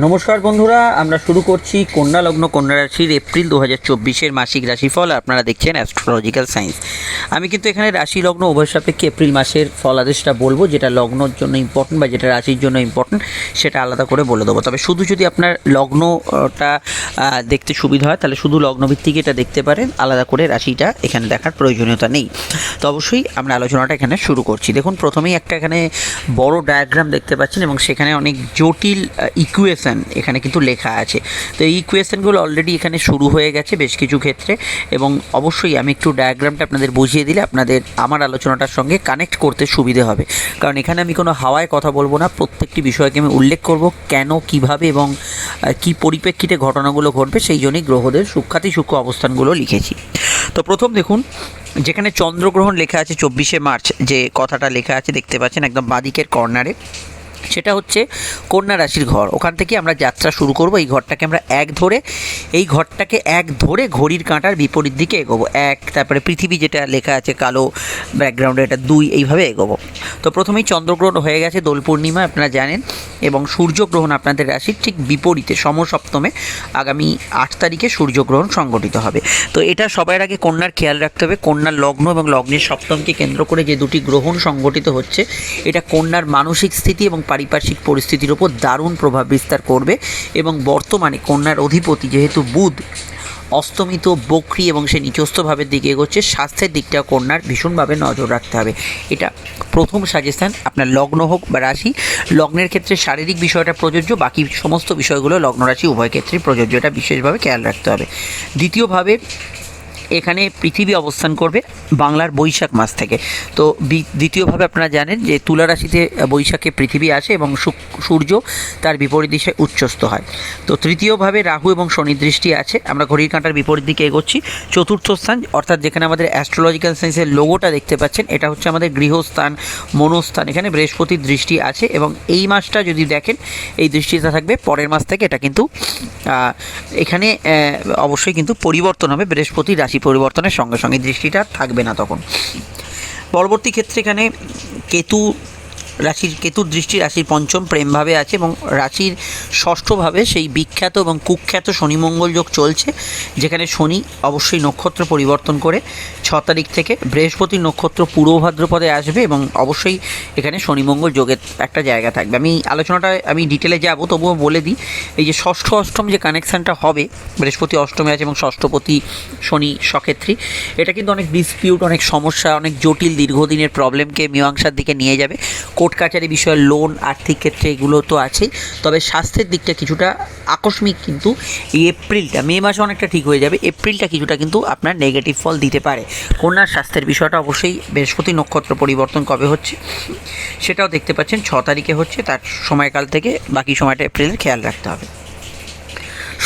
নমস্কার বন্ধুরা, আমরা শুরু করছি কন্যা লগ্ন কন্যা রাশির এপ্রিল দু হাজার চব্বিশের মাসিক রাশিফল। আপনারা দেখছেন অ্যাস্ট্রোলজিক্যাল সায়েন্স আমি কিন্তু এখানে রাশি লগ্ন উভয় সাপেক্ষে এপ্রিল মাসের ফল আদেশটা বলব, যেটা লগ্নর জন্য ইম্পর্টেন্ট বা যেটা রাশির জন্য ইম্পর্টেন্ট সেটা আলাদা করে বলে দেবো। তবে শুধু যদি আপনার লগ্নটা দেখতে সুবিধা হয়, তাহলে শুধু লগ্নভিত্তিক এটা দেখতে পারেন। আলাদা করে রাশিটা এখানে দেখার প্রয়োজনীয়তা নেই। তো অবশ্যই আমরা আলোচনাটা এখানে শুরু করছি। দেখুন, প্রথমেই একটা এখানে বড় ডায়াগ্রাম দেখতে পাচ্ছেন এবং সেখানে অনেক জটিল ইকুয়েশন এখানে কিন্তু লেখা আছে। তো এই ইকুয়েশনগুলো অলরেডি এখানে শুরু হয়ে গেছে বেশ কিছু ক্ষেত্রে এবং অবশ্যই আমি একটু ডায়াগ্রামটা আপনাদের বুঝিয়ে দিলে আপনাদের আমার আলোচনাটার সঙ্গে কানেক্ট করতে সুবিধে হবে। কারণ এখানে আমি কোনো হাওয়ায় কথা বলব না, প্রত্যেকটি বিষয়কে আমি উল্লেখ করব কেন, কীভাবে এবং কি পরিপ্রেক্ষিতে ঘটনাগুলো ঘটবে, সেই জন্যই গ্রহদের সূক্ষাতি সূক্ষ্ম অবস্থানগুলো লিখেছি। তো প্রথম দেখুন, যেখানে চন্দ্রগ্রহণ লেখা আছে চব্বিশে মার্চ, যে কথাটা লেখা আছে দেখতে পাচ্ছেন একদম বাদিকের কর্নারে সেটা হচ্ছে কন্যা রাশির ঘর। ওখান থেকে আমরা যাত্রা শুরু করব। এই ঘরটাকে আমরা এক ধরে, এই ঘরটাকে এক ধরে ঘড়ির কাঁটার বিপরীত দিকে এগোবো। এক, তারপরে পৃথিবী যেটা লেখা আছে, কালো ব্যাকগ্রাউন্ডে এটা দুই, এইভাবে এগোবো। তো প্রথমেই চন্দ্রগ্রহণ হয়ে গেছে, দোল পূর্ণিমা, আপনারা জানেন, এবং সূর্যগ্রহণ আপনাদের রাশির ঠিক বিপরীতে, সমসপ্তমে আগামী আট তারিখে সূর্যগ্রহণ সংগঠিত হবে। তো এটা সবার আগে কন্যার খেয়াল রাখতে হবে। কন্যার লগ্ন এবং লগ্নের সপ্তমকে কেন্দ্র করে যে দুটি গ্রহণ সংগঠিত হচ্ছে, এটা কন্যার মানসিক স্থিতি এবং পারিপার্শ্বিক পরিস্থিতির উপর দারুণ প্রভাব বিস্তার করবে এবং বর্তমানে কন্যার অধিপতি যেহেতু বুধ অস্তমিত বক্রি এবং সে নিচস্থ ভাবের দিকে এগোচ্ছে, স্বাস্থ্যের দিকটা কন্যার ভীষণভাবে নজর রাখতে হবে। এটা প্রথম সাজেশান, আপনার লগ্ন হোক বা রাশি, লগ্নের ক্ষেত্রে শারীরিক বিষয়টা প্রযোজ্য, বাকি সমস্ত বিষয়গুলো লগ্ন রাশি উভয় ক্ষেত্রেই প্রযোজ্য, এটা বিশেষভাবে খেয়াল রাখতে হবে। দ্বিতীয়ভাবে এখানে পৃথিবী অবস্থান করবে বাংলার বৈশাখ মাস থেকে। তো দ্বিতীয়ভাবে আপনারা জানেন যে তুলা রাশিতে বৈশাখে পৃথিবী আসে এবং সূর্য তার বিপরীত দিশায় উচ্চস্থ হয়। তো তৃতীয়ভাবে রাহু এবং শনি দৃষ্টি আছে, আমরা ঘড়ির কাঁটার বিপরীত দিকে এগোচ্ছি। চতুর্থ স্থান, অর্থাৎ যেখানে আমাদের অ্যাস্ট্রোলজিক্যাল সায়েন্সের লোগোটা দেখতে পাচ্ছেন, এটা হচ্ছে আমাদের গৃহস্থান, মনস্থান, এখানে বৃহস্পতির দৃষ্টি আছে এবং এই মাসটা যদি দেখেন, এই দৃষ্টিটা থাকবে পরের মাস থেকে এটা কিন্তু এখানে অবশ্যই কিন্তু পরিবর্তন হবে বৃহস্পতি রাশি পরিবর্তনের সঙ্গে সঙ্গে দৃষ্টিটা থাকবে না তখন। পরবর্তী ক্ষেত্রে এখানে কেতু রাশির কেতুর দৃষ্টি রাশির পঞ্চম প্রেমভাবে আছে এবং রাশির ষষ্ঠভাবে সেই বিখ্যাত এবং কুখ্যাত শনি মঙ্গল যোগ চলছে, যেখানে শনি অবশ্যই নক্ষত্র পরিবর্তন করে ছ তারিখ থেকে বৃহস্পতি নক্ষত্র পূর্ব ভাদ্রপদে আসবে এবং অবশ্যই এখানে শনি মঙ্গল যোগের একটা জায়গা থাকবে। আমি আলোচনাটা, আমি ডিটেলে যাব, তবুও বলে দিই, এই যে ষষ্ঠ অষ্টম যে কানেকশানটা হবে, বৃহস্পতি অষ্টমে আছে এবং ষষ্ঠপতি শনি সক্ষেত্রী, এটা কিন্তু অনেক ডিসপিউট অনেক সমস্যা, অনেক জটিল দীর্ঘদিনের প্রবলেমকে মীমাংসার দিকে নিয়ে যাবে। কাচারি বিষয়ে লোন আর্থিক ক্ষেত্রে এগুলো তো আছেই। তবে স্বাস্থ্যের দিকটা কিছুটা আকস্মিক কিন্তু এই এপ্রিলটা মে মাসে অনেকটা ঠিক হয়ে যাবে। এপ্রিলটা কিছুটা কিন্তু আপনার নেগেটিভ ফল দিতে পারে। কন্যার স্বাস্থ্যের বিষয়টা অবশ্যই বৃহস্পতি নক্ষত্র পরিবর্তন কবে হচ্ছে, সেটাও দেখতে পাচ্ছেন। ছ তারিখে হচ্ছে, তার সময়কাল থেকে বাকি সময়টা এপ্রিলের খেয়াল রাখতে হবে।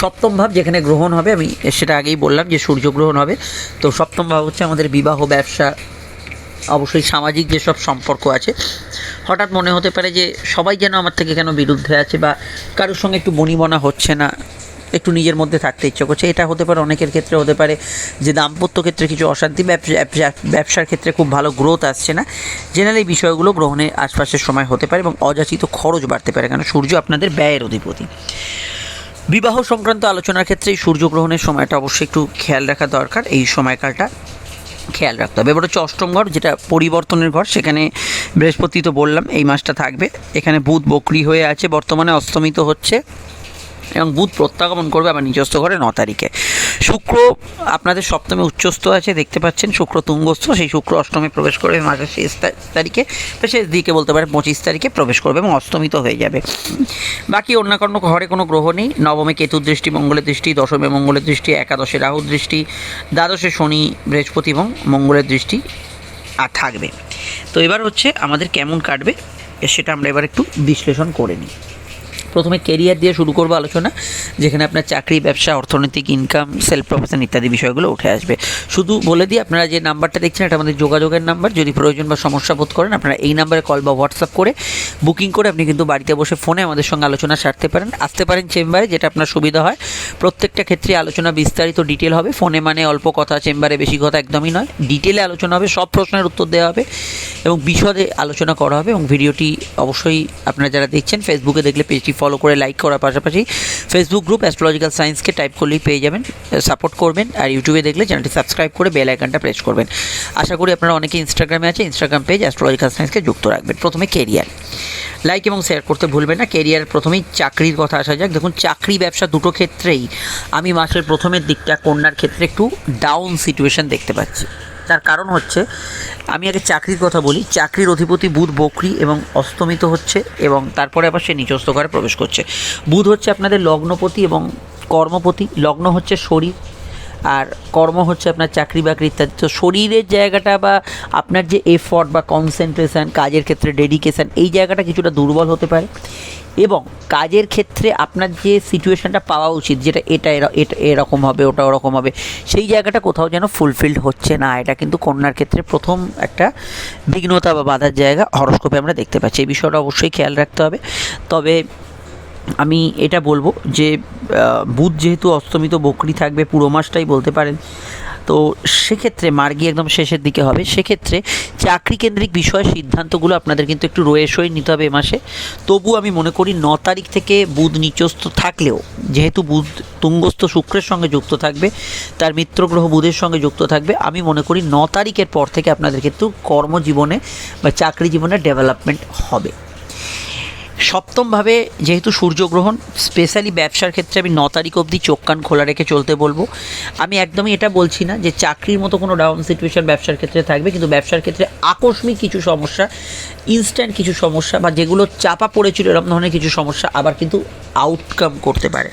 সপ্তম ভাব যেখানে গ্রহণ হবে, আমি সেটা আগেই বললাম যে সূর্যগ্রহণ হবে। তো সপ্তম ভাব হচ্ছে আমাদের বিবাহ, ব্যবসা, অবশ্যই সামাজিক যেসব সম্পর্ক আছে হঠাৎ মনে হতে পারে যে সবাই যেন আমার থেকে কেন বিরুদ্ধে আছে বা কারোর সঙ্গে একটু বনিবনা হচ্ছে না, একটু নিজের মধ্যে থাকতে ইচ্ছে করছে। এটা হতে পারে অনেকের ক্ষেত্রে হতে পারে যে দাম্পত্য ক্ষেত্রে কিছু অশান্তি, ব্যবসা, ব্যবসা- ব্যবসার ক্ষেত্রে খুব ভালো গ্রোথ আসছে না। জেনারেল এই বিষয়গুলো গ্রহণের আশপাশের সময় হতে পারে এবং অযাচিত খরচ বাড়তে পারে কারণ সূর্য আপনাদের ব্যয়ের অধিপতি। বিবাহ সংক্রান্ত আলোচনার ক্ষেত্রে এই সূর্যগ্রহণের সময়টা অবশ্যই একটু খেয়াল রাখা দরকার। এই সময়কালটা খেয়াল রাখতে হবে। এবার হচ্ছে অষ্টম ঘর, যেটা পরিবর্তনের ঘর, সেখানে বৃহস্পতি তো বললাম, এই মাসটা থাকবে। এখানে বুধ বকরি হয়ে আছে, বর্তমানে অস্তমিত হচ্ছে। এবং বুধ প্রত্যাগমন করবে আবার নিজস্ব ঘরে ন তারিখে। শুক্র আপনাদের সপ্তমে উচ্চস্থ আছে, দেখতে পাচ্ছেন, শুক্র তুঙ্গস্থ, সেই শুক্র অষ্টমে প্রবেশ করবে মাসের শেষ তারিখে। শেষ দিকে বলতে পারে পঁচিশ তারিখে প্রবেশ করবে এবং অষ্টমিত হয়ে যাবে। বাকি অন্য কোনো ঘরে কোনো গ্রহ নেই। নবমে কেতুর দৃষ্টি, মঙ্গলের দৃষ্টি, দশমে মঙ্গলের দৃষ্টি, একাদশে রাহুর দৃষ্টি, দ্বাদশে শনি, বৃহস্পতি এবং মঙ্গলের দৃষ্টি। আর থাকবে। তো এবার হচ্ছে আমাদের কেমন কাটবে, সেটা আমরা এবার একটু বিশ্লেষণ করে নিই। প্রথমে কেরিয়ার দিয়ে শুরু করব আলোচনা, যেখানে আপনার চাকরি, ব্যবসা, অর্থনৈতিক ইনকাম সেলফ প্রফেশন ইত্যাদি বিষয়গুলো উঠে আসবে। শুধু বলে দিই, আপনারা যে নাম্বারটা দেখছেন, এটা আমাদের যোগাযোগের নাম্বার যদি প্রয়োজন বা সমস্যা বোধ করেন, আপনারা এই নাম্বারে কল বা হোয়াটসঅ্যাপ করে বুকিং করে আপনি কিন্তু বাড়িতে বসে ফোনে আমাদের সঙ্গে আলোচনা সারতে পারেন। আসতে পারেন চেম্বারে, যেটা আপনার সুবিধা হয়। প্রত্যেকটা ক্ষেত্রে আলোচনা বিস্তারিত ডিটেল হবে। ফোনে মানে অল্প কথা, চেম্বারে বেশি কথা একদমই নয়। ডিটেলে আলোচনা হবে, সব প্রশ্নের উত্তর দেওয়া হবে এবং বিশদে আলোচনা করা হবে এবং ভিডিওটি অবশ্যই আপনারা যারা দেখছেন ফেসবুকে দেখলে পেজটি ফলো করে লাইক করার পাশাপাশি ফেসবুক গ্রুপ অ্যাস্ট্রোলজিক্যাল সায়েন্সকে টাইপ করলেই পেয়ে যাবেন সাপোর্ট করবেন আর ইউটিউবে দেখলে চ্যানেলটি সাবস্ক্রাইব করে বেল আইকনটা প্রেস করবেন। আশা করি আপনারা অনেকে ইনস্টাগ্রামে আছে ইনস্টাগ্রাম পেজ অ্যাস্ট্রোলজিক্যাল সায়েন্সকে যুক্ত রাখবেন। প্রথমে কেরিয়ার লাইক এবং শেয়ার করতে ভুলবেন না কেরিয়ার প্রথমেই চাকরির কথা আসা যাক। দেখুন, চাকরি, ব্যবসা দুটো ক্ষেত্রেই আমি মাসের প্রথমের দিকটা কন্যার ক্ষেত্রে একটু ডাউন সিচুয়েশন দেখতে পাচ্ছি। তার কারণ হচ্ছে, আমি আগে চাকরির কথা বলি। চাকরির অধিপতি বুধ বকরি এবং অস্তমিত হচ্ছে এবং তারপরে আবার সে নিচস্থ ঘরে প্রবেশ করছে। বুধ হচ্ছে আপনাদের লগ্নপতি এবং কর্মপতি। লগ্ন হচ্ছে শরীর। আর কর্ম হচ্ছে আপনার চাকরি বাকরি ইত্যাদি। তো শরীরের জায়গাটা বা আপনার যে এফর্ট বা কনসেন্ট্রেশন কাজের ক্ষেত্রে ডেডিকেশান এই জায়গাটা কিছুটা দুর্বল হতে পারে। এবং কাজের ক্ষেত্রে আপনার যে সিচুয়েশনটা পাওয়া উচিত, যেটা এটা এটা এরকম হবে, ওটা ওরকম হবে, সেই জায়গাটা কোথাও যেন ফুলফিলড হচ্ছে না। এটা কিন্তু কন্যার ক্ষেত্রে প্রথম একটা বিঘ্নতা বা বাধার জায়গা। হরস্কোপে আমরা দেখতে পাচ্ছি। এই বিষয়টা অবশ্যই খেয়াল রাখতে হবে। তবে আমি এটা বলব যে বুধ যেহেতু অস্তমিত বকরি থাকবে, পুরো মাসটাই বলতে পারেন। তো সেক্ষেত্রে মার্গি একদম শেষের দিকে হবে। সেক্ষেত্রে চাকরি কেন্দ্রিক বিষয় সিদ্ধান্তগুলো আপনাদের কিন্তু একটু রয়েসই নিতে হবে এ মাসে। তবু আমি মনে করি ন তারিখ থেকে বুধ নিচস্থ থাকলেও, যেহেতু বুধ তুঙ্গস্থ শুক্রের সঙ্গে যুক্ত থাকবে, তার মিত্র গ্রহ বুধের সঙ্গে যুক্ত থাকবে, আমি মনে করি ন তারিখের পর থেকে আপনাদের কিন্তু কর্মজীবনে বা চাকরি জীবনে ডেভেলপমেন্ট হবে। সপ্তমভাবে যেহেতু সূর্যগ্রহণ স্পেশালি ব্যবসার ক্ষেত্রে আমি ন তারিখ অবধি চোখ কান খোলা রেখে চলতে বলব। আমি একদমই এটা বলছি না যে চাকরির মতো কোনো ডাউন সিচুয়েশন ব্যবসার ক্ষেত্রে থাকবে, কিন্তু ব্যবসার ক্ষেত্রে আকস্মিক কিছু সমস্যা ইনস্ট্যান্ট কিছু সমস্যা বা যেগুলো চাপা পড়েছিল এরকম ধরনের কিছু সমস্যা আবার কিন্তু আউটকাম করতে পারে।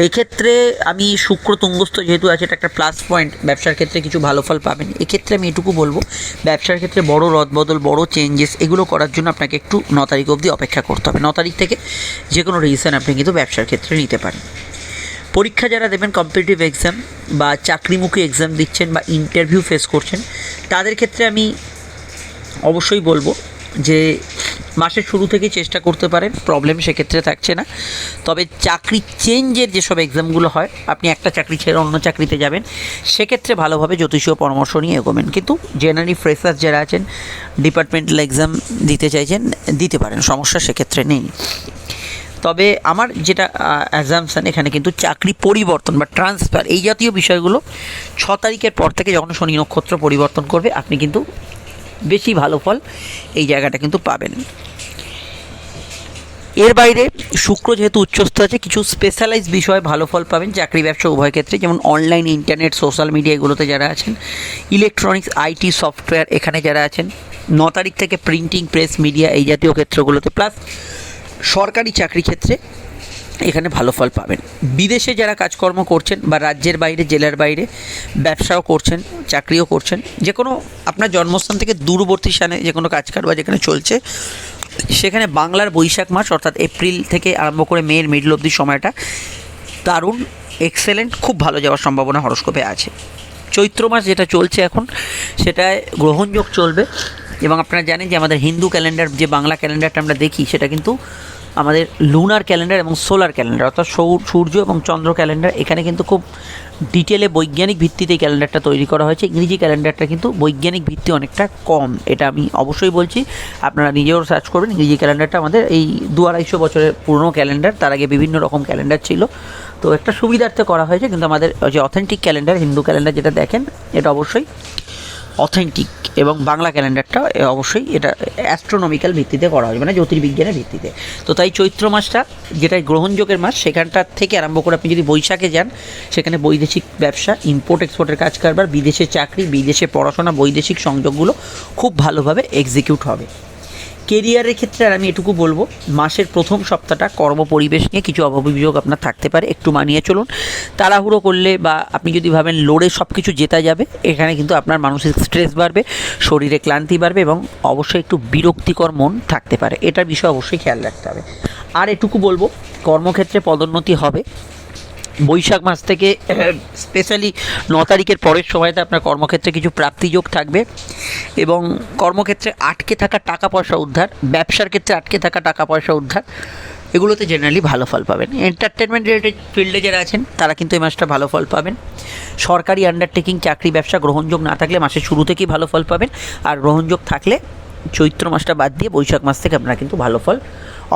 তো এক্ষেত্রে আমি শুক্র তুঙ্গস্থ যেহেতু আছে, এটা একটা প্লাস পয়েন্ট ব্যবসার ক্ষেত্রে কিছু ভালো ফল পাবেন। এক্ষেত্রে আমি এটুকু বলব, ব্যবসার ক্ষেত্রে বড় রদবদল, বড় চেঞ্জেস এগুলো করার জন্য আপনাকে একটু ন তারিখ অবধি অপেক্ষা করতে হবে। ন তারিখ থেকে যে কোনো রিজন আপনি কিন্তু ব্যবসার ক্ষেত্রে নিতে পারেন। পরীক্ষা যারা দেবেন কম্পিটিটিভ এক্সাম বা চাকরিমুখী এক্সাম দিচ্ছেন বা ইন্টারভিউ ফেস করছেন, তাদের ক্ষেত্রে আমি অবশ্যই বলব যে মাসের শুরু থেকে চেষ্টা করতে পারেন প্রবলেম সেক্ষেত্রে থাকছে না। তবে চাকরি চেঞ্জের যেসব এক্সামগুলো হয়, আপনি একটা চাকরি ছেড়ে অন্য চাকরিতে যাবেন, সেক্ষেত্রে ভালোভাবে জ্যোতিষীয় পরামর্শ নিয়ে এগোবেন। কিন্তু জেনারেলি ফ্রেশার্স যারা আছেন ডিপার্টমেন্টাল এক্সাম দিতে চাইছেন, দিতে পারেন, সমস্যা সেক্ষেত্রে নেই। তবে আমার যেটা অ্যাজামশান এখানে কিন্তু চাকরি পরিবর্তন বা ট্রান্সফার এই জাতীয় বিষয়গুলো ছ তারিখের পর থেকে যখন শনি নক্ষত্র পরিবর্তন করবে, আপনি কিন্তু বেশি ভালো ফল এই জায়গাটা কিন্তু পাবেন। এর বাইরে শুক্র যেহেতু উচ্চস্থ আছে, কিছু স্পেশালাইজ বিষয়ে ভালো ফল পাবেন চাকরি ব্যবসা উভয় ক্ষেত্রে, যেমন অনলাইন ইন্টারনেট সোশ্যাল মিডিয়া এগুলোতে যারা আছেন ইলেকট্রনিক্স আইটি সফটওয়্যার এখানে যারা আছেন, ন তারিখ থেকে প্রিন্টিং প্রেস মিডিয়া এই জাতীয় ক্ষেত্রগুলোতে প্লাস সরকারি চাকরি ক্ষেত্রে এখানে ভালো ফল পাবেন। বিদেশে যারা কাজকর্ম করছেন বা রাজ্যের বাইরে, জেলার বাইরে ব্যবসাও করছেন, চাকরিও করছেন, যে কোনো আপনার জন্মস্থান থেকে দূরবর্তী স্থানে যে কোনো কাজকার বা যেখানে চলছে, সেখানে বাংলার বৈশাখ মাস অর্থাৎ এপ্রিল থেকে আরম্ভ করে মেয়ের মিডল অব্দি সময়টা দারুণ এক্সেলেন্ট খুব ভালো যাওয়ার সম্ভাবনা হরস্কোপে আছে। চৈত্র মাস যেটা চলছে এখন, সেটায় গ্রহণযোগ চলবে এবং আপনারা জানেন যে আমাদের হিন্দু ক্যালেন্ডার, যে বাংলা ক্যালেন্ডারটা আমরা দেখি, সেটা কিন্তু আমাদের লুনার ক্যালেন্ডার এবং সোলার ক্যালেন্ডার অর্থাৎ সূর্য এবং চন্দ্র ক্যালেন্ডার এখানে কিন্তু খুব ডিটেলে বৈজ্ঞানিক ভিত্তিতে এই ক্যালেন্ডারটা তৈরি করা হয়েছে। ইংরেজি ক্যালেন্ডারটা কিন্তু বৈজ্ঞানিক ভিত্তি অনেকটা কম, এটা আমি অবশ্যই বলছি। আপনারা নিজেও সার্চ করবেন, ইংরেজি ক্যালেন্ডারটা আমাদের এই দু আড়াইশো বছরের পুরনো ক্যালেন্ডার তার আগে বিভিন্ন রকম ক্যালেন্ডার ছিল। তো একটা সুবিধার্থে করা হয়েছে, কিন্তু আমাদের যে অথেন্টিক ক্যালেন্ডার হিন্দু ক্যালেন্ডার যেটা দেখেন, এটা অবশ্যই অথেন্টিক এবং বাংলা ক্যালেন্ডারটা অবশ্যই এটা অ্যাস্ট্রোনমিক্যাল ভিত্তিতে করা হয় মানে জ্যোতির্বিজ্ঞানের ভিত্তিতে। তো তাই চৈত্র মাসটা, যেটা গ্রহণযোগের মাস সেখানটার থেকে আরম্ভ করে আপনি যদি বৈশাখে যান, সেখানে বৈদেশিক ব্যবসা ইম্পোর্ট এক্সপোর্টের কাজ কারবার, বিদেশে চাকরি, বিদেশে পড়াশোনা, বৈদেশিক সংযোগগুলো খুব ভালোভাবে এক্সিকিউট হবে। কেরিয়ারের ক্ষেত্রে আর আমি এটুকু বলব, মাসের প্রথম সপ্তাহটা কর্ম পরিবেশ নিয়ে কিছু অভাবিযোগ আপনার থাকতে পারে, একটু মানিয়ে চলুন। তাড়াহুড়ো করলে বা আপনি যদি ভাবেন লোড়ে সব কিছু জেতা যাবে, এখানে কিন্তু আপনার মানসিক স্ট্রেস বাড়বে, শরীরে ক্লান্তি বাড়বে এবং অবশ্যই একটু বিরক্তিকর মন থাকতে পারে। এটার বিষয়ে অবশ্যই খেয়াল রাখতে হবে। আর এটুকু বলব, কর্মক্ষেত্রে পদোন্নতি হবে। বৈশাখ মাস থেকে, স্পেশালি ন তারিখের পরের সময়তে আপনার কর্মক্ষেত্রে কিছু প্রাপ্তিযোগ থাকবে এবং কর্মক্ষেত্রে আটকে থাকা টাকা পয়সা উদ্ধার, ব্যবসার ক্ষেত্রে আটকে থাকা টাকা পয়সা উদ্ধার, এগুলোতে জেনারেলি ভালো ফল পাবেন। এন্টারটেনমেন্ট রিলেটেড ফিল্ডে যারা আছেন, তারা কিন্তু এই মাসটা ভালো ফল পাবেন। সরকারি আন্ডারটেকিং চাকরি, ব্যবসা, গ্রহণযোগ না থাকলে মাসের শুরু থেকেই ভালো ফল পাবেন। আর গ্রহণযোগ থাকলে চৈত্র মাসটা বাদ দিয়ে বৈশাখ মাস থেকে আপনারা কিন্তু ভালো ফল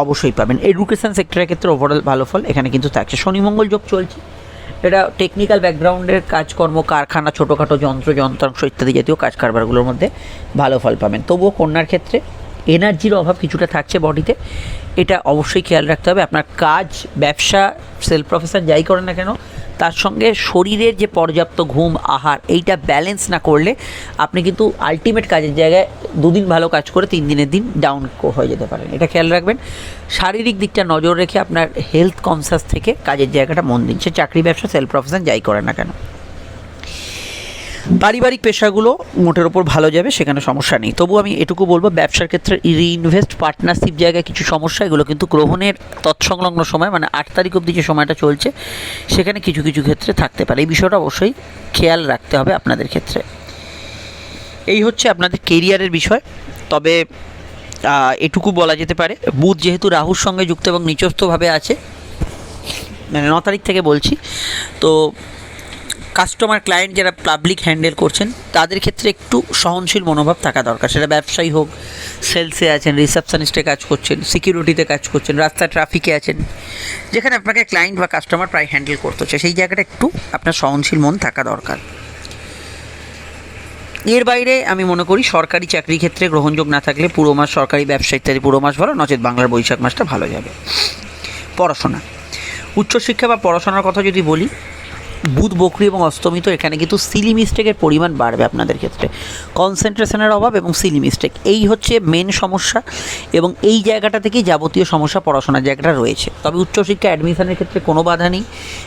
অবশ্যই পাবেন। এডুকেশান সেক্টরের ক্ষেত্রে ওভারঅল ভালো ফল এখানে কিন্তু থাকছে। শনিমঙ্গল যোগ চলছে। এটা টেকনিক্যাল ব্যাকগ্রাউন্ডের কাজকর্ম, কারখানা, ছোটোখাটো যন্ত্র, যন্ত্রাংশ ইত্যাদি জাতীয় কাজ কারবারগুলোর মধ্যে ভালো ফল পাবেন। তবুও কন্যার ক্ষেত্রে এনার্জির অভাব কিছুটা থাকছে বডিতে, এটা অবশ্যই খেয়াল রাখতে হবে। আপনার কাজ, ব্যবসা সেলফ প্রফেশন যাই করেন না কেন, তার সঙ্গে শরীরের যে পর্যাপ্ত ঘুম, আহার, এইটা ব্যালেন্স না করলে আপনি কিন্তু আলটিমেট কাজের জায়গায় দুদিন ভালো কাজ করে তিন দিনের দিন ডাউন হয়ে যেতে পারেন। এটা খেয়াল রাখবেন। শারীরিক দিকটা নজর রেখে আপনার হেলথ কনসাস থেকে কাজের জায়গাটা মন দিন। সে চাকরি, ব্যবসা সেলফ প্রফেশন যাই করেন না কেন। পারিবারিক পেশাগুলো মোটের ওপর ভালো যাবে, সেখানে সমস্যা নেই। তবু আমি এটুকু বলব, ব্যবসার ক্ষেত্রে রিইনভেস্ট পার্টনারশিপ জায়গায় কিছু সমস্যা, এগুলো কিন্তু গ্রহণের তৎসংলগ্ন সময় মানে আট তারিখ অবধি যে সময়টা চলছে, সেখানে কিছু কিছু ক্ষেত্রে থাকতে পারে। এই বিষয়টা অবশ্যই খেয়াল রাখতে হবে আপনাদের ক্ষেত্রে। এই হচ্ছে আপনাদের কেরিয়ারের বিষয়। তবে এটুকু বলা যেতে পারে, বুধ যেহেতু রাহুর সঙ্গে যুক্ত এবং নিচস্থভাবে আছে মানে ন তারিখ থেকে বলছি, তো কাস্টমার ক্লায়েন্ট যারা পাবলিক হ্যান্ডেল করছেন, তাদের ক্ষেত্রে একটু সহনশীল মনোভাব থাকা দরকার। সেটা ব্যবসায়ী হোক সেলসে আছেন রিসেপশনিস্টে কাজ করছেন সিকিউরিটিতে কাজ করছেন রাস্তা ট্রাফিকে আছেন, যেখানে আপনাকে ক্লায়েন্ট বা কাস্টমার প্রায় হ্যান্ডেল করতে হচ্ছে। সেই জায়গাটা একটু আপনার সহনশীল মন থাকা দরকার। এর বাইরে আমি মনে করি সরকারি চাকরি ক্ষেত্রে গ্রহণযোগ না থাকলে পুরো মাস সরকারি ব্যবসা ইত্যাদি পুরো মাস ভালো নচেত বাংলার বৈশাখ মাসটা ভালো যাবে। পড়াশোনা। উচ্চশিক্ষা বা পড়াশোনার কথা যদি বলি বুধ, বকরি এবং অস্তমিত এখানে কিন্তু সিলি মিস্টেকের পরিমাণ বাড়বে আপনাদের ক্ষেত্রে। কনসেন্ট্রেশনের অভাব এবং সিলি মিস্টেক, এই হচ্ছে মেন সমস্যা এবং এই জায়গাটা থেকেই যাবতীয় সমস্যা পড়াশোনার জায়গাটা রয়েছে। তবে উচ্চশিক্ষা অ্যাডমিশনের ক্ষেত্রে কোনো বাধা নেই।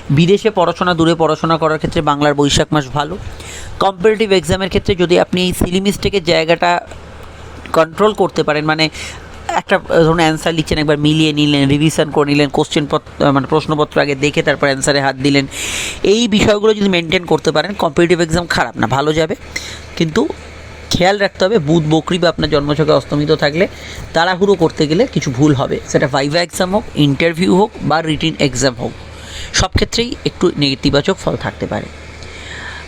বিদেশে পড়াশোনা, দূরে পড়াশোনা করার ক্ষেত্রে বাংলার বৈশাখ মাস ভালো। কম্পারেটিভ এক্সামের ক্ষেত্রে যদি আপনি এই সিলি মিস্টেকের জায়গাটা কন্ট্রোল করতে পারেন মানে একটা ধরুন অ্যান্সার লিখছেন, একবার মিলিয়ে নিলেন রিভিশন করে নিলেন কোশ্চেন মানে প্রশ্নপত্র আগে দেখে তারপর অ্যান্সারে হাত দিলেন। এই বিষয়গুলো যদি মেনটেন করতে পারেন কম্পিটিটিভ এক্সাম খারাপ না, ভালো যাবে। কিন্তু খেয়াল রাখতে হবে, বুধ, বকরি বা আপনার জন্মছকে অস্তমিত থাকলে তাড়াহুড়ো করতে গেলে কিছু ভুল হবে। সেটা ভাইভা এক্সাম হোক ইন্টারভিউ হোক বা রিটিন এক্সাম হোক। সব ক্ষেত্রেই একটু নেতিবাচক ফল থাকতে পারে।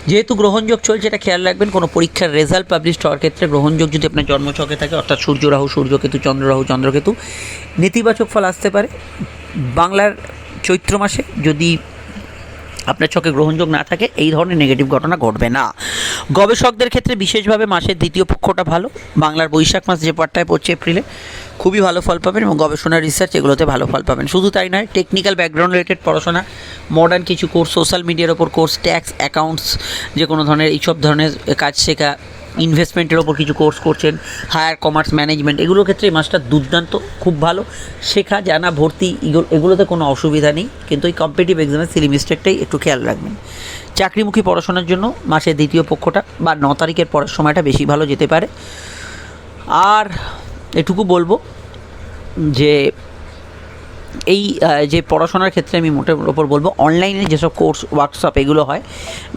যেহেতু গ্রহণযোগ চলছে, এটা খেয়াল রাখবেন, কোনো পরীক্ষার রেজাল্ট পাবলিশ হওয়ার ক্ষেত্রে গ্রহণযোগ যদি আপনার জন্মছকে থাকে, অর্থাৎ সূর্য রাহু সূর্যকেতু চন্দ্র রাহু চন্দ্রকেতু নেতিবাচক ফল আসতে পারে। বাংলার চৈত্র মাসে যদি আপনার চোখে গ্রহণযোগ না থাকে, এই ধরনের নেগেটিভ ঘটনা ঘটবে না। গবেষকদের ক্ষেত্রে বিশেষভাবে মাসের দ্বিতীয় পক্ষটা ভালো। বাংলার বৈশাখ মাস যে পার্টটায় পড়ছে এপ্রিলে, খুবই ভালো ফল পাবেন এবং গবেষণা রিসার্চ এগুলোতে ভালো ফল পাবেন। শুধু তাই নয় টেকনিক্যাল ব্যাকগ্রাউন্ড রিলেটেড পড়াশোনা মডার্ন কিছু কোর্স সোশ্যাল মিডিয়ার ওপর কোর্স ট্যাক্স অ্যাকাউন্টস যে কোনো ধরনের এইসব ধরনের কাজ শেখা ইনভেস্টমেন্টের ওপর কিছু কোর্স করছেন হায়ার কমার্স ম্যানেজমেন্ট এগুলোর ক্ষেত্রে এই মাসটা দুর্দান্ত, খুব ভালো। শেখা, জানা, ভর্তি, এগুলো, এগুলোতে কোনো অসুবিধা নেই, কিন্তু এই কম্পিটিভ এক্সামের সিলি মিস্টেকটাই একটু খেয়াল রাখবেন। চাকরিমুখী পড়াশোনার জন্য মাসের দ্বিতীয় পক্ষটা বা ন তারিখের পরের সময়টা বেশি ভালো যেতে পারে। আর এটুকু বলব যে এই যে পড়াশোনার ক্ষেত্রে আমি মোটের ওপর বলব অনলাইনে যেসব কোর্স ওয়ার্কশপ এগুলো হয়,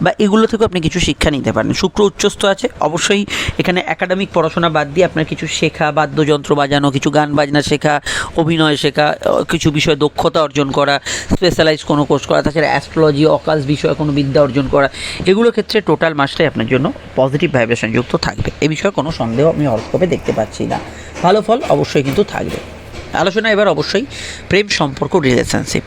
বা এগুলো থেকেও আপনি কিছু শিক্ষা নিতে পারেন। শুক্র উচ্চস্থ আছে, অবশ্যই এখানে একাডেমিক পড়াশোনা বাদ দিয়ে আপনার কিছু শেখা, বাদ্যযন্ত্র বাজানো, কিছু গান বাজনা শেখা, অভিনয় শেখা কিছু বিষয়ে দক্ষতা অর্জন করা স্পেশালাইজ কোনো কোর্স করা, তাছাড়া অ্যাস্ট্রোলজি অকাশ বিষয়ে কোনো বিদ্যা অর্জন করা এগুলোর ক্ষেত্রে টোটাল মাসটাই আপনার জন্য পজিটিভ ভাইব্রেশন যুক্ত থাকবে। এ বিষয়ে কোনো সন্দেহ আমি হরস্কোপে দেখতে পাচ্ছি না। ভালো ফল অবশ্যই কিন্তু থাকবে। আলোচনা এবার অবশ্যই প্রেম সম্পর্ক রিলেশনশিপ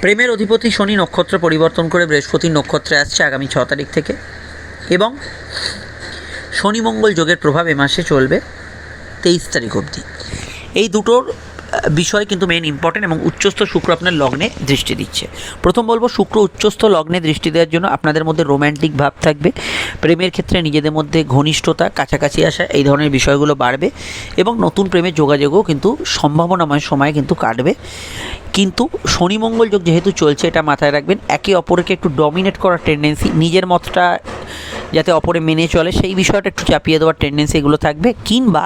প্রেমের অধিপতি শনি নক্ষত্র পরিবর্তন করে বৃহস্পতি নক্ষত্রে আসছে আগামী ছ তারিখ থেকে। এবং শনি মঙ্গল যোগের প্রভাব এ মাসে চলবে তেইশ তারিখ অবধি। এই দুটোর বিষয় কিন্তু মেন ইম্পর্টেন্ট এবং উচ্চস্থ শুক্র আপনার লগ্নে দৃষ্টি দিচ্ছে। প্রথম বলব, শুক্র উচ্চস্থ লগ্নে দৃষ্টি দেওয়ার জন্য আপনাদের মধ্যে রোম্যান্টিক ভাব থাকবে। প্রেমের ক্ষেত্রে নিজেদের মধ্যে ঘনিষ্ঠতা, কাছাকাছি আসা, এই ধরনের বিষয়গুলো বাড়বে এবং নতুন প্রেমের যোগাযোগও কিন্তু সম্ভাবনাময় সময় কিন্তু কাটবে। কিন্তু শনি মঙ্গল যোগ যেহেতু চলছে, এটা মাথায় রাখবেন, একে অপরকে একটু ডমিনেট করার টেন্ডেন্সি নিজের মতটা যাতে অপরে মেনে চলে, সেই বিষয়টা একটু চাপিয়ে দেওয়ার টেন্ডেন্সি এগুলো থাকবে। কিংবা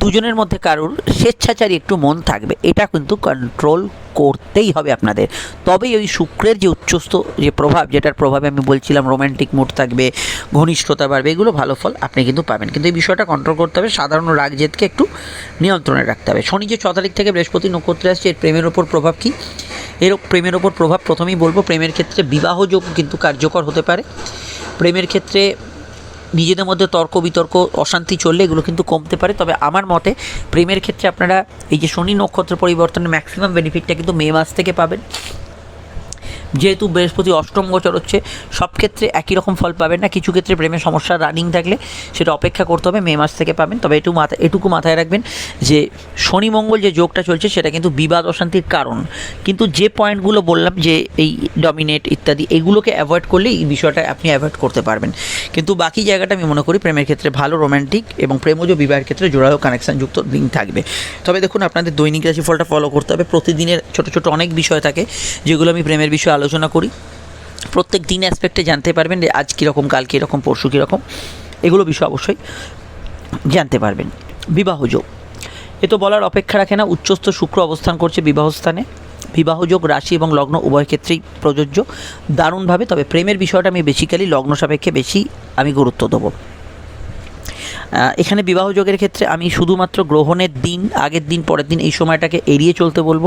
দুজনের মধ্যে কারোর স্বেচ্ছাচারী একটু মন থাকবে, এটা কিন্তু কন্ট্রোল করতেই হবে আপনাদের। তবেই ওই শুক্রের যে উচ্চস্থ যে প্রভাব, যেটার প্রভাবে আমি বলছিলাম রোম্যান্টিক মুড থাকবে, ঘনিষ্ঠতা বাড়বে, এগুলো ভালো ফল আপনি কিন্তু পাবেন। কিন্তু এই বিষয়টা কন্ট্রোল করতে হবে, সাধারণ রাগ জেদকে একটু নিয়ন্ত্রণে রাখতে হবে। শনি যে ছ তারিখ থেকে বৃহস্পতি নক্ষত্রে আসছে, এর প্রেমের ওপর প্রভাব কী? এর প্রেমের ওপর প্রভাব প্রথমেই বলব, প্রেমের ক্ষেত্রে বিবাহযোগ কিন্তু কার্যকর হতে পারে। প্রেমের ক্ষেত্রে নিজেদের মধ্যে তর্ক, বিতর্ক, অশান্তি চললে এগুলো কিন্তু কমতে পারে। তবে আমার মতে প্রেমের ক্ষেত্রে আপনারা এই যে শনি নক্ষত্র পরিবর্তনের ম্যাক্সিমাম বেনিফিটটা কিন্তু মে মাস থেকে পাবেন। যেহেতু বৃহস্পতি অষ্টম গোচর হচ্ছে, সব ক্ষেত্রে একই রকম ফল পাবেন না। কিছু ক্ষেত্রে প্রেমের সমস্যা রানিং থাকলে সেটা অপেক্ষা করতে হবে, মে মাস থেকে পাবেন। তবে এটু মাথা এটুকু মাথায় রাখবেন যে শনি মঙ্গল যে যোগটা চলছে, সেটা কিন্তু বিবাদ অশান্তির কারণ। কিন্তু যে পয়েন্টগুলো বললাম যে এই ডমিনেট ইত্যাদি, এগুলোকে অ্যাভয়েড করলে এই বিষয়টা আপনি অ্যাভয়েড করতে পারবেন। কিন্তু বাকি জায়গাটা আমি মনে করি প্রেমের ক্ষেত্রে ভালো রোম্যান্টিক এবং প্রেমজ বিবাহের ক্ষেত্রে জোড়ালো কানেকশন যুক্ত দিন থাকবে। তবে দেখুন, আপনাদের দৈনিক রাশিফলটা ফলো করতে হবে। প্রতিদিনের ছোট ছোট অনেক বিষয় থাকে যেগুলো আমি প্রেমের বিষয়ে আলোচনা করি। প্রত্যেক দিন অ্যাসপেক্টে জানতে পারবেন যে আজ কীরকম কাল কীরকম, পরশু কীরকম। এগুলো বিষয় অবশ্যই জানতে পারবেন। বিবাহযোগ এ তো বলার অপেক্ষা রাখে না, উচ্চস্থ শুক্র অবস্থান করছে বিবাহস্থানে বিবাহযোগ রাশি এবং লগ্ন উভয় ক্ষেত্রেই প্রযোজ্য। দারুণভাবে, তবে প্রেমের বিষয়টা আমি বেসিক্যালি লগ্ন সাপেক্ষে বেশি আমি গুরুত্ব দেবো। এখানে বিবাহযোগের ক্ষেত্রে আমি শুধুমাত্র গ্রহণের দিন, আগের দিন, পরের দিন এই সময়টাকে এড়িয়ে চলতে বলব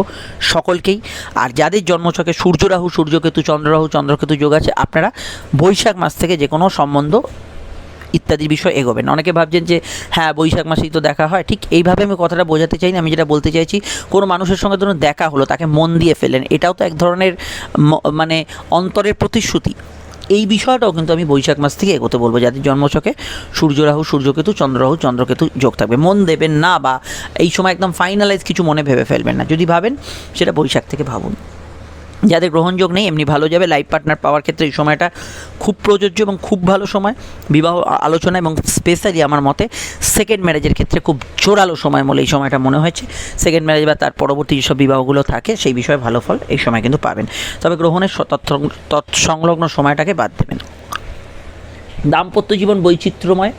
সকলকেই। আর যাদের জন্মছকে সূর্য রাহু সূর্যকেতু, চন্দ্ররাহু, চন্দ্রকেতু যোগ আছে, আপনারা বৈশাখ মাস থেকে যে কোনো সম্বন্ধ ইত্যাদির বিষয় এগোবেন। অনেকে ভাবছেন যে হ্যাঁ বৈশাখ মাসেই তো দেখা হয়। ঠিক এইভাবে আমি কথাটা বোঝাতে চাই না আমি যেটা বলতে চাইছি, কোনো মানুষের সঙ্গে ধরুন দেখা হলো, তাকে মন দিয়ে ফেলেন এটাও তো এক ধরনের মানে অন্তরের প্রতিশ্রুতি। এই বিষয়টাও কিন্তু আমি বৈশাখ মাস থেকে এগোতে বলব। যাদের জন্মছকে সূর্য রাহু সূর্যকেতু, চন্দ্ররাহু, চন্দ্রকেতু যোগ থাকবে। মন দেবেন না বা এই সময় একদম ফাইনালাইজ কিছু মনে ভেবে ফেলবেন না। যদি ভাবেন, সেটা বৈশাখ থেকে ভাবুন। যাদের গ্রহণযোগ নেই, এমনি ভালো যাবে। লাইফ পার্টনার পাওয়ার ক্ষেত্রে এই সময়টা খুব প্রযোজ্য এবং খুব ভালো সময়। বিবাহ আলোচনা এবং স্পেশালি আমার মতে সেকেন্ড ম্যারেজের ক্ষেত্রে খুব জোরালো সময় বলে এই সময়টা মনে হয়েছে। সেকেন্ড ম্যারেজ বা তার পরবর্তী যেসব বিবাহগুলো থাকে, সেই বিষয়ে ভালো ফল এই সময় কিন্তু পাবেন। তবে গ্রহণের তৎসংলগ্ন সময়টাকে বাদ দেবেন। দাম্পত্য জীবন বৈচিত্র্যময়,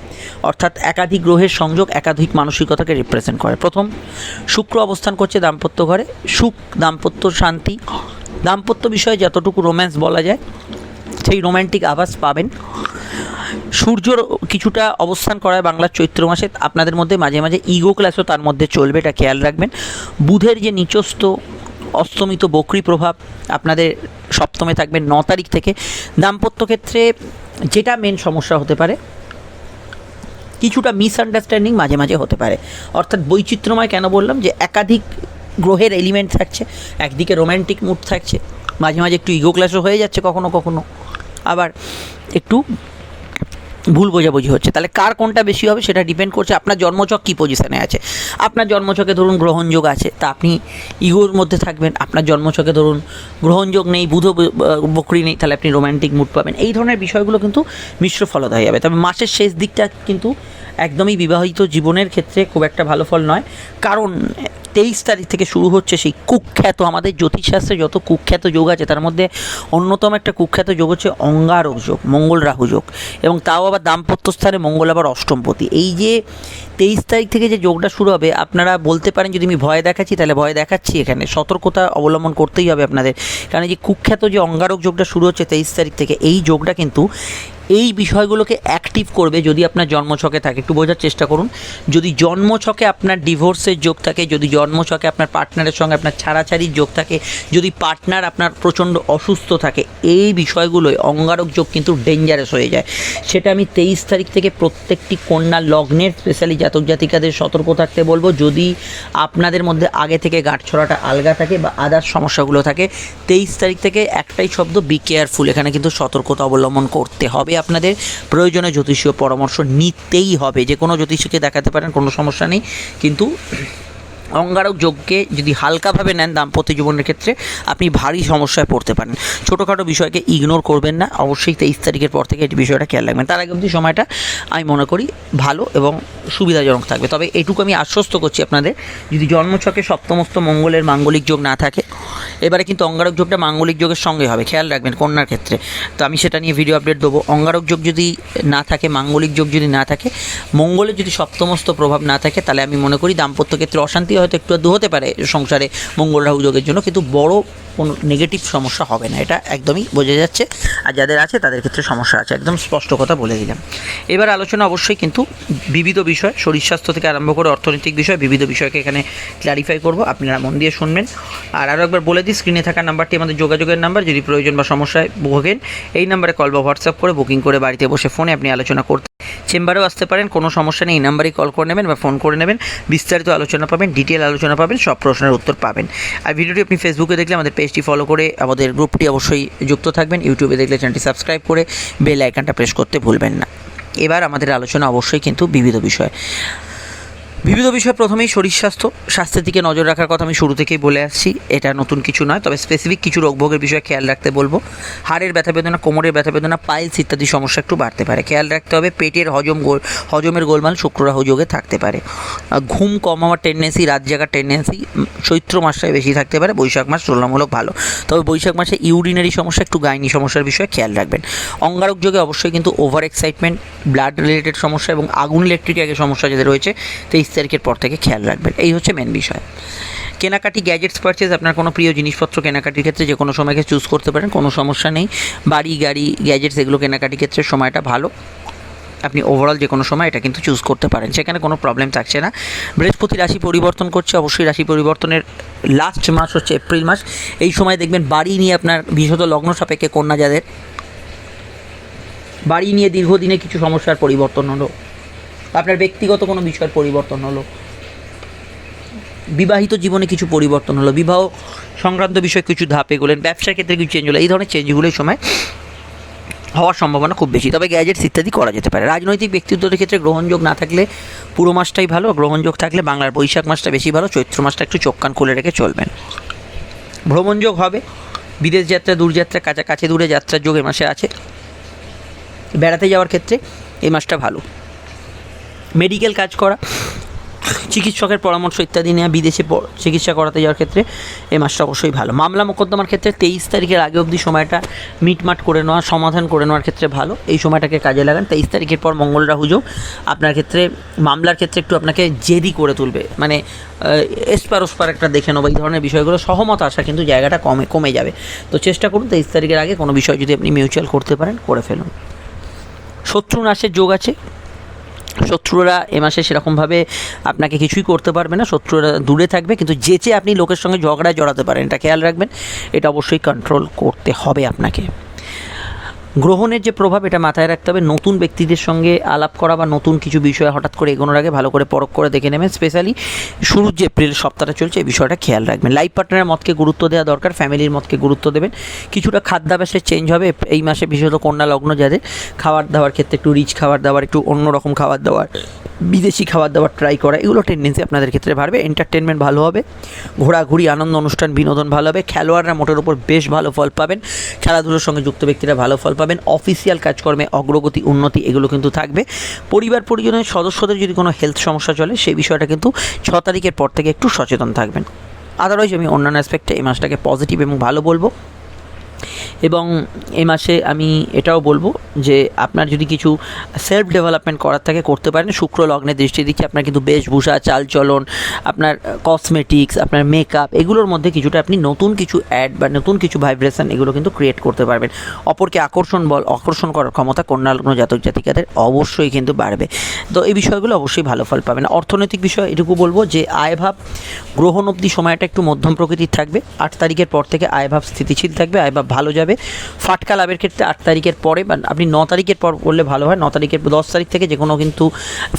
অর্থাৎ একাধিক গ্রহের সংযোগ একাধিক মানসিকতাকে রিপ্রেজেন্ট করে। প্রথম, শুক্র অবস্থান করছে দাম্পত্য ঘরে। সুখ, দাম্পত্য শান্তি দাম্পত্য বিষয়ে যতটুকু রোম্যান্স বলা যায়, সেই রোম্যান্টিক আভাস পাবেন। সূর্যর কিছুটা অবস্থান করায় বাংলার চৈত্র মাসে, আপনাদের মধ্যে মাঝে মাঝে ইগো ক্লাসও তার মধ্যে চলবে, এটা খেয়াল রাখবেন। বুধের যে নিচস্থ অস্তমিত বকরি প্রভাব আপনাদের সপ্তমে থাকবে ন তারিখ থেকে। দাম্পত্য ক্ষেত্রে যেটা মেন সমস্যা হতে পারে, কিছুটা মিসআন্ডারস্ট্যান্ডিং মাঝে মাঝে হতে পারে। অর্থাৎ বৈচিত্র্যময় কেন বললাম যে, একাধিক গ্রহের এলিমেন্ট থাকছে, একদিকে রোম্যান্টিক মুড থাকছে, মাঝে মাঝে একটু ইগো ক্লাসও হয়ে যাচ্ছে কখনো কখনো, আবার একটু ভুল বোঝাবুঝি হচ্ছে। তাহলে কার কোনটা বেশি হবে সেটা ডিপেন্ড করছে আপনার জন্মচক কী পজিশনে আছে। আপনার জন্মছকে ধরুন গ্রহণযোগ আছে, তা আপনি ইগোর মধ্যে থাকবেন, আপনার জন্মছকে ধরুন গ্রহণযোগ নেই, বুধ বকরি নেই, তাহলে আপনি রোম্যান্টিক মুড পাবেন। এই ধরনের বিষয়গুলো কিন্তু মিশ্র ফলদ হয়ে যাবে তবে মাসের শেষ দিকটা কিন্তু একদমই বিবাহিত জীবনের ক্ষেত্রে খুব একটা ভালো ফল নয়। কারণ তেইশ তারিখ থেকে শুরু হচ্ছে সেই কুখ্যাত, আমাদের জ্যোতিষশাস্ত্রে যত কুখ্যাত যোগ আছে, তার মধ্যে অন্যতম একটা কুখ্যাত যোগ হচ্ছে অঙ্গারক যোগ, মঙ্গল রাহু যোগ। এবং তাও আবার দাম্পত্য স্থানে মঙ্গল আবার অষ্টমপতি। এই যে তেইশ তারিখ থেকে যে যোগটা শুরু হবে, আপনারা বলতে পারেন যদি আমি ভয় দেখাচ্ছি, তাহলে ভয় দেখাচ্ছি এখানে। সতর্কতা অবলম্বন করতেই হবে আপনাদের। কারণ যে কুখ্যাত যে অঙ্গারক যোগটা শুরু হচ্ছে তেইশ তারিখ থেকে, এই যোগটা কিন্তু এই বিষয়গুলোকে অ্যাক্টিভ করবে যদি আপনার জন্মছকে থাকে। একটু বোঝার চেষ্টা করুন। যদি জন্মছকে আপনার ডিভোর্সের যোগ থাকে, যদি জন্মছকে আপনার পার্টনারের সঙ্গে আপনার ছাড়াছাড়ির যোগ থাকে, যদি পার্টনার আপনার প্রচণ্ড অসুস্থ থাকে, এই বিষয়গুলোয় অঙ্গারক যোগ কিন্তু ডেঞ্জারাস হয়ে যায়। সেটা আমি তেইশ তারিখ থেকে প্রত্যেকটি কন্যা লগ্নের স্পেশালি জাতক জাতিকাদের সতর্ক থাকতে বলব। যদি আপনাদের মধ্যে আগে থেকে গাঁটছড়াটা আলগা থাকে বা আদার সমস্যাগুলো থাকে, তেইশ তারিখ থেকে একটাই শব্দ বি কেয়ারফুল এখানে কিন্তু সতর্কতা অবলম্বন করতে হবে। আপনাদের প্রয়োজনে জ্যোতিষীয় পরামর্শ নিতেই হবে। যে কোনো জ্যোতিষীকে দেখাতে পারেন, কোনো সমস্যা নেই। কিন্তু অঙ্গারক যোগকে যদি হালকাভাবে নেন দাম্পত্য জীবনের ক্ষেত্রে, আপনি ভারী সমস্যায় পড়তে পারেন। ছোটোখাটো বিষয়কে ইগনোর করবেন না। অবশ্যই তেইশ তারিখের পর থেকে এই বিষয়টা খেয়াল রাখবেন। তার আগে অবধি সময়টা আমি মনে করি ভালো এবং সুবিধাজনক থাকবে। তবে এটুকু আমি আশ্বস্ত করছি আপনাদের, যদি জন্মছকে সপ্তমস্ত মঙ্গলের মাঙ্গলিক যোগ না থাকে, এবারে কিন্তু অঙ্গারক যোগটা মাঙ্গলিক যোগের সঙ্গে হবে। খেয়াল রাখবেন কন্যার ক্ষেত্রে। তো আমি সেটা নিয়ে ভিডিও আপডেট দেবো। অঙ্গারক যোগ যদি না থাকে, মাঙ্গলিক যোগ যদি না থাকে, মঙ্গলের যদি সপ্তমস্ত প্রভাব না থাকে, তাহলে আমি মনে করি দাম্পত্য ক্ষেত্রে অশান্তি হয়তো একটু আধটু হতে পারে সংসারে মঙ্গল রাহু যোগের জন্য, কিন্তু বড় কোনো নেগেটিভ সমস্যা হবে না। এটা একদমই বোঝা যাচ্ছে। আর যাদের আছে, তাদের ক্ষেত্রে সমস্যা আছে। একদম স্পষ্ট কথা বলে দিলাম। এবার আলোচনা অবশ্যই কিন্তু বিবিধ বিষয়, শরীর স্বাস্থ্য থেকে আরম্ভ করে অর্থনৈতিক বিষয়, বিবিধ বিষয়কে এখানে ক্লারিফাই করব। আপনারা মন দিয়ে শুনবেন। আর আরও একবার বলে দিই স্ক্রিনে থাকা নাম্বারটি আমাদের যোগাযোগের নাম্বার। যদি প্রয়োজন বা সমস্যায় ভোগেন, এই নাম্বারে কল বা হোয়াটসঅ্যাপ করে বুকিং করে বাড়িতে বসে ফোনে আপনি আলোচনা করতে চেম্বারেও আসতে পারেন, কোনো সমস্যা নেই। এই নাম্বারেই কল করে নেবেন বা ফোন করে নেবেন। বিস্তারিত আলোচনা পাবেন ডিটেল আলোচনা পাবেন, সব প্রশ্নের উত্তর পাবেন। আর ভিডিওটি আপনি ফেসবুকে দেখলে আমাদের পেজটি ফলো করে আমাদের গ্রুপটি অবশ্যই যুক্ত থাকবেন। ইউটিউবে দেখলে চ্যানেলটি সাবস্ক্রাইব করে বেল আইকনটা প্রেস করতে ভুলবেন না। এবার আমাদের আলোচনা অবশ্যই কিন্তু বিবিধ বিষয়। বিবিধ বিষয় প্রথমেই শরীর স্বাস্থ্য, স্বাস্থ্যের দিকে নজর রাখার কথা আমি শুরু থেকেই বলে আসছি। এটা নতুন কিছু নয়, তবে স্পেসিফিক কিছু রোগভোগের বিষয়ে খেয়াল রাখতে বলব। হাড়ের ব্যথা বেদনা, কোমরের ব্যথা বেদনা পাইলস ইত্যাদি সমস্যা একটু বাড়তে পারে। খেয়াল রাখতে হবে, পেটের হজম হজমের গোলমাল শুক্র রাহু যোগে থাকতে পারে। ঘুম কম হওয়ার টেন্ডেন্সি রাত জাগার টেন্ডেন্সি চৈত্র মাসটায় বেশি থাকতে পারে, বৈশাখ মাস তুলনামূলক ভালো। তবে বৈশাখ মাসে ইউরিনারি সমস্যা, একটু গাইনি সমস্যার বিষয়ে খেয়াল রাখবেন। অঙ্গারক যোগে অবশ্যই কিন্তু ওভার এক্সাইটমেন্ট ব্লাড রিলেটেড সমস্যা এবং আগুন ইলেকট্রিক আগে সমস্যা যাদের রয়েছে তেইশ তারিখের পর থেকে খেয়াল রাখবেন। এই হচ্ছে মেন বিষয়। কেনাকাটি গ্যাজেটস পারচেজ আপনার কোনো প্রিয় জিনিসপত্র কেনাকাটির ক্ষেত্রে যে কোনো সময়কে চুজ করতে পারেন, কোনো সমস্যা নেই। বাড়ি, গাড়ি গ্যাজেটস এগুলো কেনাকাটির ক্ষেত্রে সময়টা ভালো। আপনি ওভারঅল যে কোনো সময় এটা কিন্তু চুজ করতে পারেন। সেখানে কোনো প্রবলেম থাকছে না। বৃহস্পতি রাশি পরিবর্তন করছে। অবশ্যই রাশি পরিবর্তনের লাস্ট মাস হচ্ছে এপ্রিল মাস। এই সময় দেখবেন বাড়ি নিয়ে আপনার বিশদ লগ্ন সাপেক্ষে কন্যা যাদের বাড়ি নিয়ে দীর্ঘদিনে কিছু সমস্যার পরিবর্তন হলো। আপনার ব্যক্তিগত কোনো বিষয়ের পরিবর্তন হলো? বিবাহিত জীবনে কিছু পরিবর্তন হলো? বিবাহ সংক্রান্ত বিষয়ে কিছু ধাপ এগোলেন? ব্যবসার ক্ষেত্রে কিছু চেঞ্জ হলো? এই ধরনের চেঞ্জগুলো এই সময় হওয়ার সম্ভাবনা খুব বেশি। তবে গ্যাজেটস ইত্যাদি করা যেতে পারে। রাজনৈতিক ব্যক্তিত্বের ক্ষেত্রে গ্রহণযোগ না থাকলে পুরো মাসটাই ভালো গ্রহণযোগ থাকলে বাংলার বৈশাখ মাসটা বেশি ভালো, চৈত্র মাসটা একটু চোখ কান খুলে রেখে চলবেন। ভ্রমণযোগ হবে। বিদেশ যাত্রা দূরযাত্রা কাছাকাছি দূরে যাত্রার যোগ এ মাসে আছে। বেড়াতে যাওয়ার ক্ষেত্রে এই মাসটা ভালো। মেডিকেল কাজ করা, চিকিৎসকের পরামর্শ ইত্যাদি নেওয়া বিদেশে চিকিৎসা করাতে যাওয়ার ক্ষেত্রে এই মাসটা অবশ্যই ভালো। মামলা মোকদ্দমার ক্ষেত্রে তেইশ তারিখের আগে অবধি সময়টা মিটমাট করে নেওয়া, সমাধান করে নেওয়ার ক্ষেত্রে ভালো। এই সময়টাকে কাজে লাগান। তেইশ তারিখের পর মঙ্গল রাহু যোগ। আপনার ক্ষেত্রে, মামলার ক্ষেত্রে একটু আপনাকে জেদি করে তুলবে। মানে এসপার ওসপার একটা দেখে নেব এই ধরনের বিষয়গুলো। সহমত আসা কিন্তু জায়গাটা কমে কমে যাবে। তো চেষ্টা করুন তেইশ তারিখের আগে কোনো বিষয় যদি আপনি মিউচুয়াল করতে পারেন, করে ফেলুন। শত্রু নাশের যোগ আছে। শত্রুরা এ মাসে সেরকমভাবে আপনাকে কিছুই করতে পারবে না, শত্রুরা দূরে থাকবে, কিন্তু যেচে আপনি লোকের সঙ্গে ঝগড়ায় জড়াতে পারেন, এটা খেয়াল রাখবেন, এটা অবশ্যই কন্ট্রোল করতে হবে আপনাকে। গ্রহণের যে প্রভাব, এটা মাথায় রাখতে হবে। নতুন ব্যক্তিদের সঙ্গে আলাপ করা বা নতুন কিছু বিষয়ে হঠাৎ করে এগোনোর আগে ভালো করে পরখ করে দেখে নেবেন। স্পেশালি শুরুর যে এপ্রিল সপ্তাহটা চলছে, এই বিষয়টা খেয়াল রাখবেন। লাইফ পার্টনারের মতকে গুরুত্ব দেওয়া দরকার ফ্যামিলির মতকে গুরুত্ব দেবেন। কিছুটা খাদ্যাভ্যাসের চেঞ্জ হবে। এই মাসে বিশেষত কন্যা লগ্ন যাদের খাবার দাবার ক্ষেত্রে একটু রিচ খাবার দাবার একটু অন্যরকম খাবার দাবার বিদেশি খাবার দাবার ট্রাই করা, এগুলো টেন্ডেন্সি আপনাদের ক্ষেত্রে বাড়বে। এন্টারটেনমেন্ট ভালো হবে, ঘোরাঘুরি, আনন্দ অনুষ্ঠান, বিনোদন ভালো হবে। খেলোয়াড়রা মোটের উপর বেশ ভালো ফল পাবেন। খেলাধুলোর সঙ্গে যুক্ত ব্যক্তিরা ভালো ফল পাবেন অফিসিয়াল কাজকর্মে, অগ্রগতি, উন্নতি, এগুলো কিন্তু থাকবে। পরিবার, পরিজনের, সদস্যদের যদি কোনো হেলথ সমস্যা চলে, সেই বিষয়টা কিন্তু ছ তারিখের পর থেকে একটু সচেতন থাকবেন। আদারওয়াইজ আমি অন্যান্য অ্যাসপেক্টে এই মাসটাকে পজিটিভ এবং ভালো বলব। এবং এই মাসে আমি এটাও বলব যে আপনার যদি কিছু সেলফ ডেভেলপমেন্ট করার থাকে, করতে পারেন। শুক্র লগ্নে দৃষ্টি দিচ্ছে আপনার কিন্তু বেশভূষা, চালচলন, আপনার কসমেটিক্স আপনার মেকআপ এগুলোর মধ্যে কিছুটা আপনি নতুন কিছু অ্যাড বা নতুন কিছু ভাইব্রেশন এগুলো কিন্তু ক্রিয়েট করতে পারবেন। অপরকে আকর্ষণ বল, আকর্ষণ করার ক্ষমতা কন্যা লগ্ন জাতক জাতিকাদের অবশ্যই কিন্তু বাড়বে। তো এই বিষয়গুলো অবশ্যই ভালো ফল পাবেন। অর্থনৈতিক বিষয় এটুকু বলব যে আয়ভাব গ্রহণ অবধি সময়টা একটু মধ্যম প্রকৃতির থাকবে। আট তারিখের পর থেকে আয়ভাব স্থিতিশীল থাকবে। আয়ভাব ভালো যাবে। ফাটকা লাভের ক্ষেত্রে আট তারিখের পরে বা আপনি ন তারিখের পর করলে ভালো হয়, ন তারিখের দশ তারিখ থেকে যে কোনো কিন্তু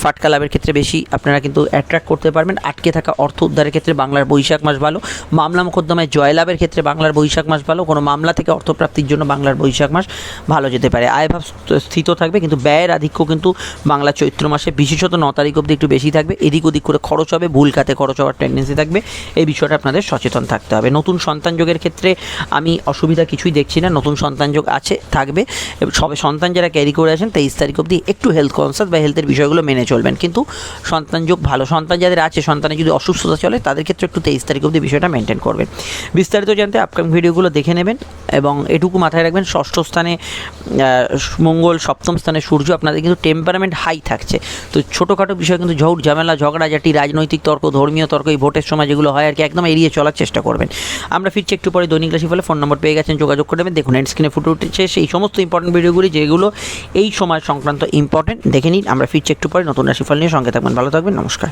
ফাটকা লাভের ক্ষেত্রে বেশি আপনারা কিন্তু অ্যাট্রাক্ট করতে পারবেন। আটকে থাকা অর্থ উদ্ধারের ক্ষেত্রে বাংলার বৈশাখ মাস ভালো। মামলা মোকদ্দমায় জয়লাভের ক্ষেত্রে বাংলার বৈশাখ মাস ভালো। কোনো মামলা থেকে অর্থপ্রাপ্তির জন্য বাংলার বৈশাখ মাস ভালো যেতে পারে। আয়ভাব স্থিত থাকবে কিন্তু ব্যয়ের আধিক্য কিন্তু বাংলা চৈত্র মাসে বিশেষত ন তারিখ অবধি একটু বেশি থাকবে। এদিক ওদিক করে খরচ হবে, ভুল খাতে খরচ হওয়ার টেন্ডেন্সি থাকবে। এই বিষয়টা আপনাদের সচেতন থাকতে হবে। নতুন সন্তান যোগের ক্ষেত্রে আমি অসুবিধা কিছুই দেখছি না, নতুন সন্তান যোগ আছে, থাকবে। সবে সন্তান যারা ক্যারি করে আছেন তেইশ তারিখ অবধি একটু হেলথ কনসাস বা হেলথের বিষয়গুলো মেনে চলবেন। কিন্তু সন্তান যোগ ভালো সন্তান যাদের আছে, সন্তানের যদি অসুস্থতা চলে, তাদের ক্ষেত্রে একটু তেইশ তারিখ অবধি বিষয়টা মেনটেন করবেন। বিস্তারিত জানতে আপকামিং ভিডিওগুলো দেখে নেবেন এবং এটুকু মাথায় রাখবেন, ষষ্ঠ স্থানে মঙ্গল, সপ্তম স্থানে সূর্য, আপনাদের কিন্তু টেম্পারামেন্ট হাই থাকছে। তো ছোটোখাটো বিষয় কিন্তু ঝৌট, ঝামেলা ঝগড়াঝাটি রাজনৈতিক তর্ক, ধর্মীয় তর্ক, এই ভোটের সময় যেগুলো হয় আর কি, একদম এড়িয়ে চলার চেষ্টা করবেন। আমরা ফিরছি একটু পরে, দৈনিক রাশি ফলে ফোন নম্বর পেয়ে গেছেন, যোগাযোগ করে দেখুন এন্ড স্ক্রিনে ফুটে উঠেছে সেই সমস্ত ইম্পর্টেন্ট ভিডিওগুলি যেগুলো এই সময় সংক্রান্ত ইম্পর্টেন্ট দেখে নিন, আমরা ফিরছি একটু পরে। নতুন রাশিফল নিয়ে সঙ্গে থাকবেন। ভালো থাকবেন, নমস্কার।